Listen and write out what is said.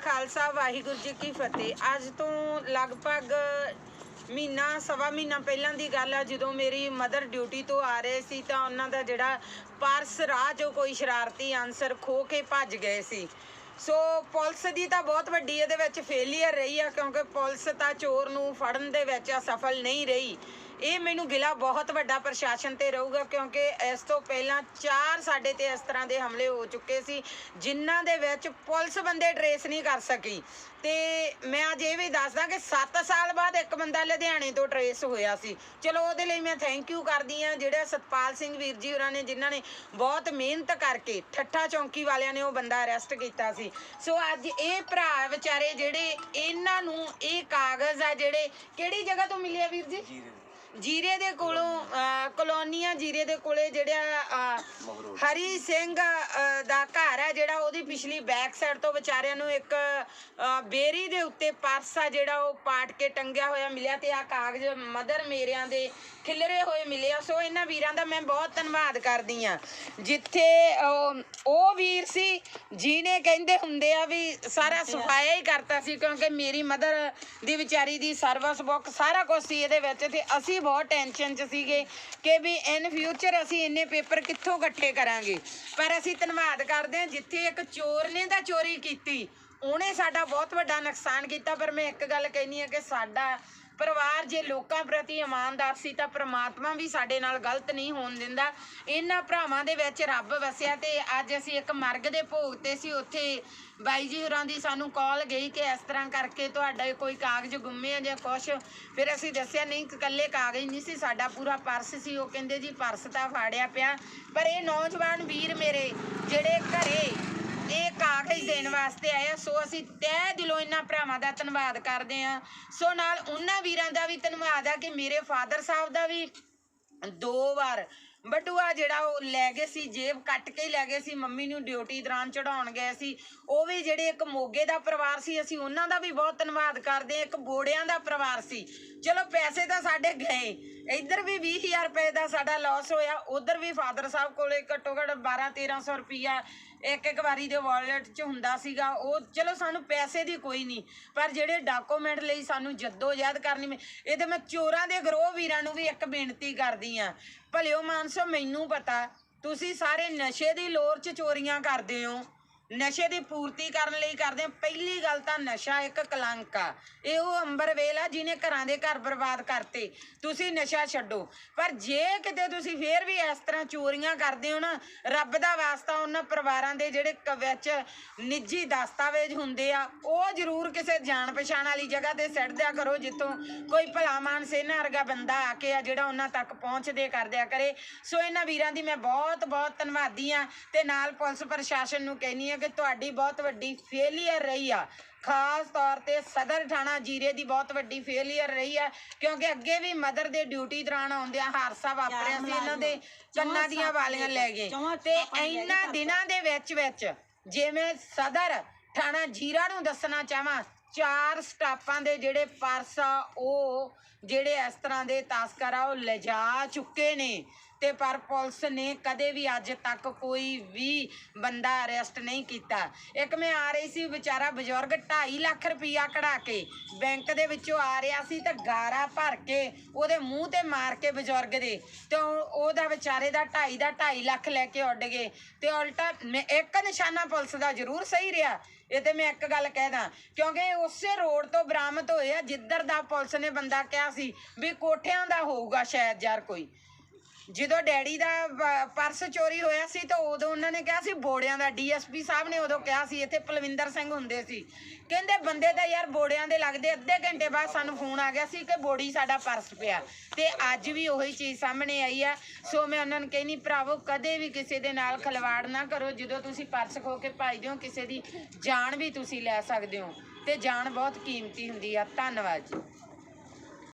ਖਾਲਸਾ, ਵਾਹਿਗੁਰੂ ਜੀ ਕੀ ਫਤਿਹ। ਅੱਜ ਤੋਂ ਲਗਭਗ ਮਹੀਨਾ, ਸਵਾ ਮਹੀਨਾ ਪਹਿਲਾਂ ਦੀ ਗੱਲ ਆ, ਜਦੋਂ ਮੇਰੀ ਮਦਰ ਡਿਊਟੀ ਤੋਂ ਆ ਰਹੇ ਸੀ, ਤਾਂ ਉਹਨਾਂ ਦਾ ਜਿਹੜਾ ਪਰਸ ਰਾਹ 'ਚੋਂ ਕੋਈ ਸ਼ਰਾਰਤੀ ਅਨਸਰ ਖੋ ਕੇ ਭੱਜ ਗਏ ਸੀ। ਸੋ ਪੁਲਿਸ ਦੀ ਤਾਂ ਬਹੁਤ ਵੱਡੀ ਇਹਦੇ ਵਿੱਚ ਫੇਲੀਅਰ ਰਹੀ ਆ, ਕਿਉਂਕਿ ਪੁਲਿਸ ਤਾਂ ਚੋਰ ਨੂੰ ਫੜਨ ਦੇ ਵਿੱਚ ਅਸਫਲ ਨਹੀਂ ਰਹੀ। ਇਹ ਮੈਨੂੰ ਗਿਲਾ ਬਹੁਤ ਵੱਡਾ ਪ੍ਰਸ਼ਾਸਨ ਤੇ ਰਹੂਗਾ ਕਿਉਂਕਿ ਇਸ ਤੋਂ ਪਹਿਲਾਂ ਚਾਰ ਸਾਡੇ ਤੇ ਇਸ ਤਰ੍ਹਾਂ ਦੇ ਹਮਲੇ ਹੋ ਚੁੱਕੇ ਸੀ, ਜਿਨ੍ਹਾਂ ਦੇ ਵਿੱਚ ਪੁਲਿਸ ਬੰਦੇ ਟਰੇਸ ਨਹੀਂ ਕਰ ਸਕੀ। ਤੇ ਮੈਂ ਅੱਜ ਇਹ ਵੀ ਦੱਸਦਾ ਕਿ 7 ਸਾਲ ਬਾਅਦ ਇੱਕ ਬੰਦਾ ਲੁਧਿਆਣੇ ਤੋਂ ਟਰੇਸ ਹੋਇਆ ਸੀ। ਚਲੋ ਉਹਦੇ ਲਈ ਮੈਂ ਥੈਂਕ ਯੂ ਕਰਦੀ ਆ ਜਿਹੜਾ ਸਤਪਾਲ ਸਿੰਘ ਵੀਰ ਜੀ ਹੋਰਾਂ ਨੇ, ਜਿਨ੍ਹਾਂ ਨੇ ਬਹੁਤ ਮਿਹਨਤ ਕਰਕੇ ਠੱਠਾ ਚੌਂਕੀ ਵਾਲਿਆਂ ਨੇ ਉਹ ਬੰਦਾ ਅਰੈਸਟ ਕੀਤਾ ਸੀ। ਸੋ ਅੱਜ ਇਹ ਭਰਾ ਵਿਚਾਰੇ ਜਿਹੜੇ, ਇਹਨਾਂ ਨੂੰ ਇਹ ਕਾਗਜ਼ ਆ ਜਿਹੜੇ ਕਿਹੜੀ ਜਗ੍ਹਾ ਤੋਂ ਮਿਲਿਆ ਵੀਰ ਜੀ? ਜੀਰੇ ਦੇ ਕੋਲੋਂ ਕਲੋਨੀਆਂ ਜੀਰੇ ਦੇ ਕੋਲੇ ਜਿਹੜਾ ਹਰੀ ਸਿੰਘ ਦਾ ਘਰ ਹੈ ਜਿਹੜਾ ਉਹਦੀ ਪਿਛਲੀ ਬੈਕ ਸਾਈਡ ਤੋਂ ਵਿਚਾਰਿਆਂ ਨੂੰ ਇੱਕ ਬੇਰੀ ਦੇ ਉੱਤੇ ਪਰਸ ਜਿਹੜਾ ਉਹ ਪਾਟ ਕੇ ਟੰਗਿਆ ਹੋਇਆ ਮਿਲਿਆ ਤੇ ਆ ਕਾਗਜ਼ ਮਦਰ ਮੇਰਿਆਂ ਦੇ ਖਿਲਰੇ ਹੋਏ ਮਿਲੇ ਆ। ਸੋ ਇਹਨਾਂ ਵੀਰਾਂ ਦਾ ਮੈਂ ਬਹੁਤ ਧੰਨਵਾਦ ਕਰਦੀ ਆ ਜਿੱਥੇ ਉਹ- ਵੀਰ ਸੀ ਜਿਹਨੇ ਕਹਿੰਦੇ ਹੁੰਦੇ ਆ ਵੀ ਸਾਰਾ ਸਫਾਇਆ ਹੀ ਕਰਤਾ ਸੀ ਕਿਉਂਕਿ ਮੇਰੀ ਮਦਰ ਦੀ ਵਿਚਾਰੀ ਦੀ ਸਰਵਿਸ ਬੁੱਕ ਸਾਰਾ ਕੁਝ ਸੀ ਇਹਦੇ ਵਿੱਚ ਤੇ ਅਸੀਂ ਬਹੁਤ ਟੈਨਸ਼ਨ 'ਚ ਸੀਗੇ ਕਿ ਵੀ ਇਨ ਫਿਊਚਰ ਅਸੀਂ ਇੰਨੇ ਪੇਪਰ ਕਿੱਥੋਂ ਇਕੱਠੇ ਕਰਾਂਗੇ। ਪਰ ਅਸੀਂ ਧੰਨਵਾਦ ਕਰਦੇ ਹਾਂ, ਜਿੱਥੇ ਇੱਕ ਚੋਰ ਨੇ ਤਾਂ ਚੋਰੀ ਕੀਤੀ। ਉਹਨੇ ਸਾਡਾ ਬਹੁਤ ਵੱਡਾ ਨੁਕਸਾਨ ਕੀਤਾ, ਪਰ ਮੈਂ ਇੱਕ ਗੱਲ ਕਹਿਨੀ ਆ ਕਿ ਸਾਡਾ ਪਰਿਵਾਰ ਜੇ ਲੋਕਾਂ ਪ੍ਰਤੀ ਇਮਾਨਦਾਰ ਸੀ ਤਾਂ ਪ੍ਰਮਾਤਮਾ ਵੀ ਸਾਡੇ ਨਾਲ ਗਲਤ ਨਹੀਂ ਹੋਣ ਦਿੰਦਾ। ਇਹਨਾਂ ਭਰਾਵਾਂ ਦੇ ਵਿੱਚ ਰੱਬ ਵਸਿਆ ਤੇ ਅੱਜ ਅਸੀਂ ਇੱਕ ਮਰਗ ਦੇ ਭੋਗ ਤੇ ਸੀ। ਉੱਥੇ ਬਾਈ ਜੀ ਹੋਰਾਂ ਦੀ ਸਾਨੂੰ ਕਾਲ ਗਈ ਕਿ ਇਸ ਤਰ੍ਹਾਂ ਕਰਕੇ ਤੁਹਾਡਾ ਕੋਈ ਕਾਗਜ਼ ਗੁੰਮੇ ਆ ਜਾਂ ਕੁਛ। ਫਿਰ ਅਸੀਂ ਦੱਸਿਆ, ਨਹੀਂ ਇਕੱਲੇ ਕਾਗਜ਼ ਨਹੀਂ ਸੀ, ਸਾਡਾ ਪੂਰਾ ਪਰਸ ਸੀ। ਉਹ ਕਹਿੰਦੇ ਜੀ, ਪਰਸ ਤਾਂ ਫਾੜਿਆ ਪਿਆ। ਪਰ ਇਹ ਨੌਜਵਾਨ ਵੀਰ ਮੇਰੇ, ਜਿਹੜੇ ਘਰੇ ਇਹ ਕਾਗਜ਼ ਦੇਣ ਵਾਸਤੇ ਆਏ ਆ। ਸੋ ਅਸੀਂ ਤਹਿ ਦਿਲੋਂ ਇਹਨਾਂ ਭਰਾਵਾਂ ਦਾ ਧੰਨਵਾਦ ਕਰਦੇ ਆ ਸੋ ਨਾਲ ਉਹਨਾਂ ਵੀਰਾਂ ਦਾ ਵੀ ਧੰਨਵਾਦ ਆ ਕਿ ਮੇਰੇ ਫਾਦਰ ਸਾਹਿਬ ਦਾ ਵੀ ਦੋ ਵਾਰ ਬਟੂਆ ਜਿਹੜਾ ਉਹ ਲੈ ਗਏ ਸੀ, ਜੇਬ ਕੱਟ ਕੇ ਹੀ ਲੈ ਗਏ ਸੀ। ਮੰਮੀ ਨੂੰ ਡਿਊਟੀ ਦੌਰਾਨ ਚੜਾਉਣ ਗਏ ਸੀ। ਉਹ ਵੀ ਜਿਹੜੇ ਇੱਕ ਮੋਗੇ ਦਾ ਪਰਿਵਾਰ ਸੀ, ਅਸੀਂ ਉਹਨਾਂ ਦਾ ਵੀ ਬਹੁਤ ਧੰਨਵਾਦ ਕਰਦੇ ਹਾਂ। ਇੱਕ ਬੋੜਿਆਂ ਦਾ ਪਰਿਵਾਰ ਸੀ। ਚਲੋ ਪੈਸੇ ਤਾਂ ਸਾਡੇ ਗਏ। ਇੱਧਰ ਵੀ 20000 ਰੁਪਏ ਦਾ ਸਾਡਾ ਲਾਸ ਹੋਇਆ। ਉਧਰ ਵੀ ਫਾਦਰ ਸਾਹਿਬ ਕੋਲੇ ਘੱਟੋ ਘੱਟ 12 1300 ਰੁਪਈਆ ਇੱਕ ਇੱਕ ਵਾਰੀ ਦੇ ਵਾਲਟ 'ਚ ਹੁੰਦਾ ਸੀਗਾ। ਉਹ ਚਲੋ ਸਾਨੂੰ ਪੈਸੇ ਦੀ ਕੋਈ ਨਹੀਂ, ਪਰ ਜਿਹੜੇ ਡਾਕੂਮੈਂਟ ਲਈ ਸਾਨੂੰ ਜੱਦੋ-ਜਹਿਦ ਕਰਨੀ ਮੈਂ ਇਹਦੇ ਮੈਂ ਚੋਰਾਂ ਦੇ ਗਰੋਹ ਵੀਰਾਂ ਨੂੰ ਵੀ ਇੱਕ ਬੇਨਤੀ ਕਰਦੀ ਆ। ਭਲਿਓ ਮਾਨਸੋ, ਮੈਨੂੰ ਪਤਾ, ਤੁਸੀਂ ਸਾਰੇ ਨਸ਼ੇ ਦੀ ਲੋਰ 'ਚ ਚੋਰੀਆਂ ਕਰਦੇ ਹੋ। ਨਸ਼ੇ ਦੀ ਪੂਰਤੀ ਕਰਨ ਲਈ ਕਰਦੇ ਹੋ। ਪਹਿਲੀ ਗੱਲ ਤਾਂ ਨਸ਼ਾ ਇੱਕ ਕਲੰਕ ਆ। ਇਹ ਉਹ ਅੰਬਰ ਵੇਲ ਆ ਜਿਹਨੇ ਘਰਾਂ ਦੇ ਘਰ ਬਰਬਾਦ ਕਰਤੇ। ਤੁਸੀਂ ਨਸ਼ਾ ਛੱਡੋ। ਪਰ ਜੇ ਕਿਤੇ ਤੁਸੀਂ ਫੇਰ ਵੀ ਇਸ ਤਰ੍ਹਾਂ ਚੋਰੀਆਂ ਕਰਦੇ ਹੋ ਨਾ, ਰੱਬ ਦਾ ਵਾਸਤਾ ਉਹਨਾਂ ਪਰਿਵਾਰਾਂ ਦੇ ਜਿਹੜੇ ਕ- ਵਿੱਚ ਨਿੱਜੀ ਦਸਤਾਵੇਜ਼ ਹੁੰਦੇ ਆ, ਉਹ ਜ਼ਰੂਰ ਕਿਸੇ ਜਾਣ ਪਛਾਣ ਵਾਲੀ ਜਗ੍ਹਾ ਤੇ ਸਿੱਟ ਦਿਆ ਕਰੋ, ਜਿੱਥੋਂ ਕੋਈ ਭਲਾ ਮਾਨਸ ਇਹਨਾਂ ਵਰਗਾ ਬੰਦਾ ਆ ਕੇ ਆ ਜਿਹੜਾ ਉਹਨਾਂ ਤੱਕ ਪਹੁੰਚਦੇ ਕਰਦਿਆ ਕਰੇ। ਸੋ ਇਹਨਾਂ ਵੀਰਾਂ ਦੀ ਮੈਂ ਬਹੁਤ ਬਹੁਤ ਧੰਨਵਾਦੀ ਆ ਤੇ ਨਾਲ ਪੁਲਿਸ ਪ੍ਰਸ਼ਾਸਨ ਨੂੰ ਕਹਿੰਨੀ ਆ ਕਿ ਤੁਹਾਡੀ ਬਹੁਤ ਵੱਡੀ ਫੇਲੀਅਰ ਰਹੀ ਆ। ਖਾਸ ਤੌਰ ਤੇ ਸਦਰ ਥਾਣਾ ਜੀਰੇ ਦੀ ਬਹੁਤ ਵੱਡੀ ਫੇਲੀਅਰ ਰਹੀ ਹੈ ਕਿਉਂਕਿ ਅੱਗੇ ਵੀ ਮਦਰ ਦੇ ਡਿਊਟੀ ਦੌਰਾਨ ਆਉਂਦਿਆਂ ਹਾਦਸਾ ਵਾਪਰਿਆ ਸੀ ਇਹਨਾਂ ਦੇ ਕੰਨਾਂ ਦੀਆਂ ਵਾਲੀਆਂ ਲੈ ਗਏ। ਤੇ ਇਹਨਾਂ ਦਿਨਾਂ ਦੇ ਵਿੱਚ ਵਿੱਚ ਜਿਵੇਂ ਸਦਰ ਥਾਣਾ ਜੀਰਾ ਨੂੰ ਦੱਸਣਾ ਚਾਹਾਂ ਚਾਰ ਸਟਾਪਾਂ ਦੇ ਜਿਹੜੇ ਪਰਸ ਆ, ਉਹ ਜਿਹੜੇ ਇਸ ਤਰ੍ਹਾਂ ਦੇ ਤਸਕਰ ਆ, ਉਹ ਲਿਜਾ ਚੁੱਕੇ ਨੇ। ਤੇ ਪਰ ਪੁਲਿਸ ਨੇ ਕਦੇ ਵੀ ਅੱਜ ਤੱਕ ਕੋਈ ਵੀ ਬੰਦਾ ਅਰੈਸਟ ਨਹੀਂ ਕੀਤਾ। ਇੱਕ ਮੈਂ ਆ ਰਹੀ ਸੀ, ਵਿਚਾਰਾ ਬਜ਼ੁਰਗ 2.5 ਲੱਖ ਰੁਪਈਆ ਕਢਾ ਕੇ ਬੈਂਕ ਦੇ ਵਿੱਚੋਂ ਆ ਰਿਹਾ ਸੀ ਤੇ ਗਾਰਾ ਭਰ ਕੇ ਉਹਦੇ ਮੂੰਹ ਤੇ ਮਾਰ ਕੇ ਬਜ਼ੁਰਗ ਦੇ। ਤੇ ਉਹ- ਉਹਦਾ ਵਿਚਾਰੇ ਦਾ 2.5 ਦਾ 2.5 ਲੱਖ ਲੈ ਕੇ ਉੱਡ ਗਏ। ਤੇ ਉਲਟਾ ਮੈਂ- ਇੱਕ ਨਿਸ਼ਾਨਾ ਪੁਲਿਸ ਦਾ ਜ਼ਰੂਰ ਸਹੀ ਰਿਹਾ। ਇਹ ਤੇ ਮੈਂ ਇੱਕ ਗੱਲ ਕਹਿਦਾ ਕਿਉਂਕਿ ਉਸੇ ਰੋਡ ਤੋਂ ਬਰਾਮਦ ਹੋਏ ਆ ਜਿੱਧਰ ਦਾ ਪੁਲਿਸ ਨੇ ਬੰਦਾ ਕਿਹਾ ਸੀ ਵੀ ਕੋਠਿਆਂ ਦਾ ਹੋਊਗਾ ਸ਼ਾਇਦ ਯਾਰ ਕੋਈ। ਜਦੋਂ ਡੈਡੀ ਦਾ ਪਰਸ ਚੋਰੀ ਹੋਇਆ ਸੀ ਤਾਂ ਉਦੋਂ ਉਹਨਾਂ ਨੇ ਕਿਹਾ ਸੀ, ਬੋੜਿਆਂ ਦਾ ਡੀਐਸਪੀ ਸਾਹਿਬ ਨੇ ਉਦੋਂ ਕਿਹਾ ਸੀ, ਇੱਥੇ ਪਲਵਿੰਦਰ ਸਿੰਘ ਹੁੰਦੇ ਸੀ। ਕਹਿੰਦੇ ਬੰਦੇ ਤਾਂ ਯਾਰ ਬੋੜਿਆਂ ਦੇ ਲੱਗਦੇ, ਅੱਧੇ ਘੰਟੇ ਬਾਅਦ ਸਾਨੂੰ ਫੋਨ ਆ ਗਿਆ ਸੀ ਕਿ ਬੋੜੀ ਸਾਡਾ ਪਰਸ ਪਿਆ। ਤੇ ਅੱਜ ਵੀ ਉਹੀ ਚੀਜ਼ ਸਾਹਮਣੇ ਆਈ ਆ। ਸੋ ਮੈਂ ਉਹਨਾਂ ਨੂੰ ਕਹਿੰਨੀ ਭਰਾਵੋ, ਕਦੇ ਵੀ ਕਿਸੇ ਦੇ ਨਾਲ ਖਲਵਾੜ ਨਾ ਕਰੋ। ਜਦੋਂ ਤੁਸੀਂ ਪਰਸ ਖੋ ਕੇ ਭੱਜਦੇ ਹੋ ਕਿਸੇ ਦੀ ਜਾਨ ਵੀ ਤੁਸੀਂ ਲੈ ਸਕਦੇ ਹੋ। ਤੇ ਜਾਨ ਬਹੁਤ ਕੀਮਤੀ ਹੁੰਦੀ ਆ। ਧੰਨਵਾਦ ਜੀ।